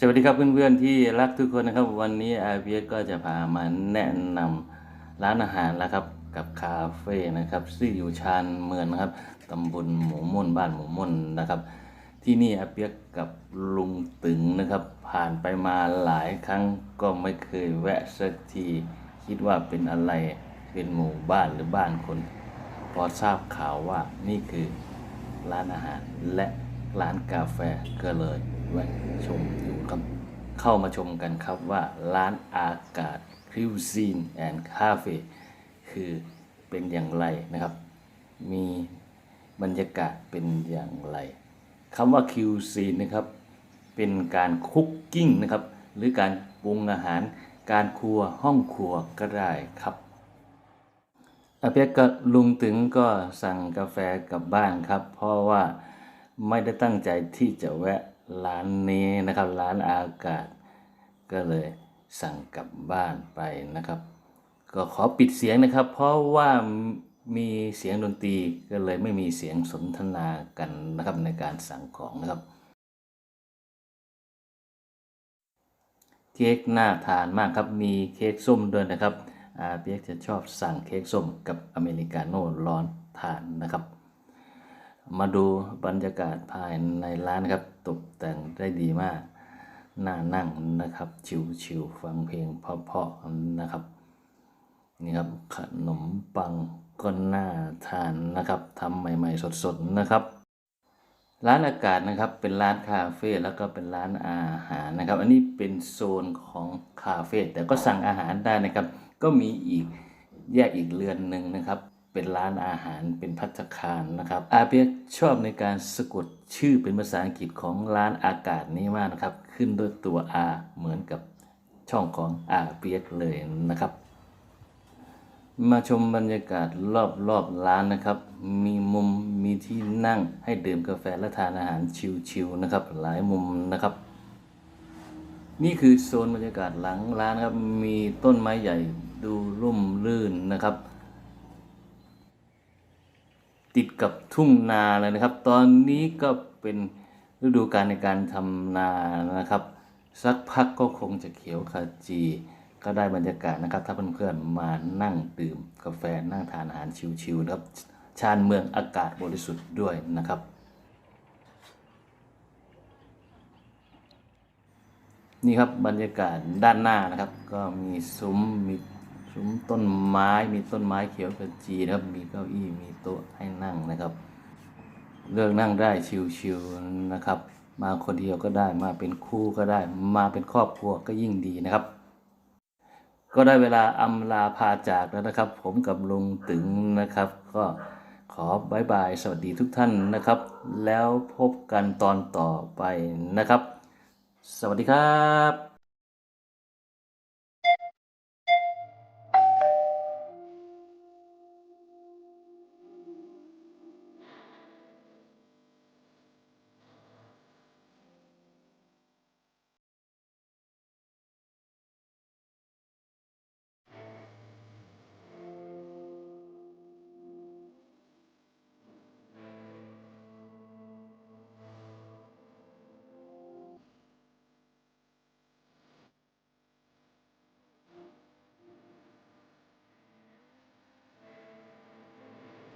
สวัสดีครับเพื่อนๆที่รักทุกคนนะครับ วันนี้อาเบียก็จะพามาแนะนำร้านอาหารแล้วครับกับคาเฟ่นะครับซึ่งอยู่ชานเมืองนะครับตำบลหมูม่นบ้านหมูม่นนะครับ ที่นี่อาเปียกับลุงตึงนะครับ ผ่านไปมาหลายครั้งก็ไม่เคยแวะสักทีคิดว่าเป็นอะไรเป็นหมู่บ้านหรือบ้านคน พอทราบข่าวว่านี่คือร้านอาหารและร้านกาแฟก็เลย แวะชมอยู่ครับเข้ามาชมกันครับว่าร้านอากาศ Cuisine and Cafe คือเป็นอย่างไรนะครับ มีบรรยากาศเป็นอย่างไรคำว่า cuisine นะครับ เป็นการคุกกิ้งนะครับ หรือการปรุงอาหารการครัวห้องครัวก็ได้ครับอาเปียกกับลุงตึงก็สั่งกาแฟกลับบ้านครับ เพราะว่าไม่ได้ตั้งใจที่จะแวะ ร้านนี้นะครับร้านอากาศ ก็เลยสั่งกลับบ้านไปนะครับ ก็ขอปิดเสียงนะครับ เพราะว่ามีเสียงดนตรีก็เลยไม่มีเสียงสนทนากันนะครับในการสั่งของนะครับ เค้กน่าทานมากครับมีเค้กส้มด้วยนะครับอาเปียกจะชอบสั่งเค้กส้มกับอเมริกาโน่ร้อนทานนะครับ มาดูบรรยากาศภายในร้านครับ ตกแต่งได้ดีมาก น่านั่งนะครับ ชิวๆฟังเพลงเพราะๆนะครับ นี่ครับขนมปังก็น่าทานนะครับทำใหม่ๆสดๆนะครับ ร้านอากาศนะครับเป็นร้านคาเฟ่แล้วก็เป็นร้านอาหารนะครับ อันนี้เป็นโซนของคาเฟ่แต่ก็สั่งอาหารได้นะครับ ก็มีอีกแยกอีกเรือนหนึ่งนะครับ เป็นร้านอาหารเป็นพัตคารนะครับอาเปียกชอบในการสะกดชื่อเป็นภาษาอังกฤษของร้านอากาศนี้มากนะครับ ขึ้นด้วยตัว R เหมือนกับช่องของอาเปียกเลยนะครับ มาชมบรรยากาศรอบๆร้านนะครับ มีมุมมีที่นั่งให้ดื่มกาแฟและทานอาหารชิลๆนะครับ หลายมุมนะครับ นี่คือโซนบรรยากาศหลังร้านครับ มีต้นไม้ใหญ่ดูร่มรื่นนะครับ ติดกับทุ่งนาเลยนะครับ ตอนนี้ก็เป็นฤดูกาลในการทำนานะครับ สักพักก็คงจะเขียวขจีก็ได้บรรยากาศนะครับ ถ้าเพื่อนๆมานั่งดื่มกาแฟนั่งทานอาหารชิวๆนะครับ ชานเมืองอากาศบริสุทธิ์ด้วยนะครับ นี่ครับบรรยากาศด้านหน้านะครับ ก็มีซุ้มมี ซุ้มต้นไม้มีต้นไม้เขียวขจีนะครับ มีเก้าอี้มีโต๊ะให้นั่งนะครับ เลือกนั่งได้ชิวๆนะครับ มาคนเดียวก็ได้มาเป็นคู่ก็ได้ มาเป็นครอบครัวก็ยิ่งดีนะครับ ก็ได้เวลาอำลาพาจากแล้วนะครับ ผมกับลุงตึงนะครับ ก็ขอบายบาย สวัสดีทุกท่านนะครับ แล้วพบกันตอนต่อไปนะครับ สวัสดีครับ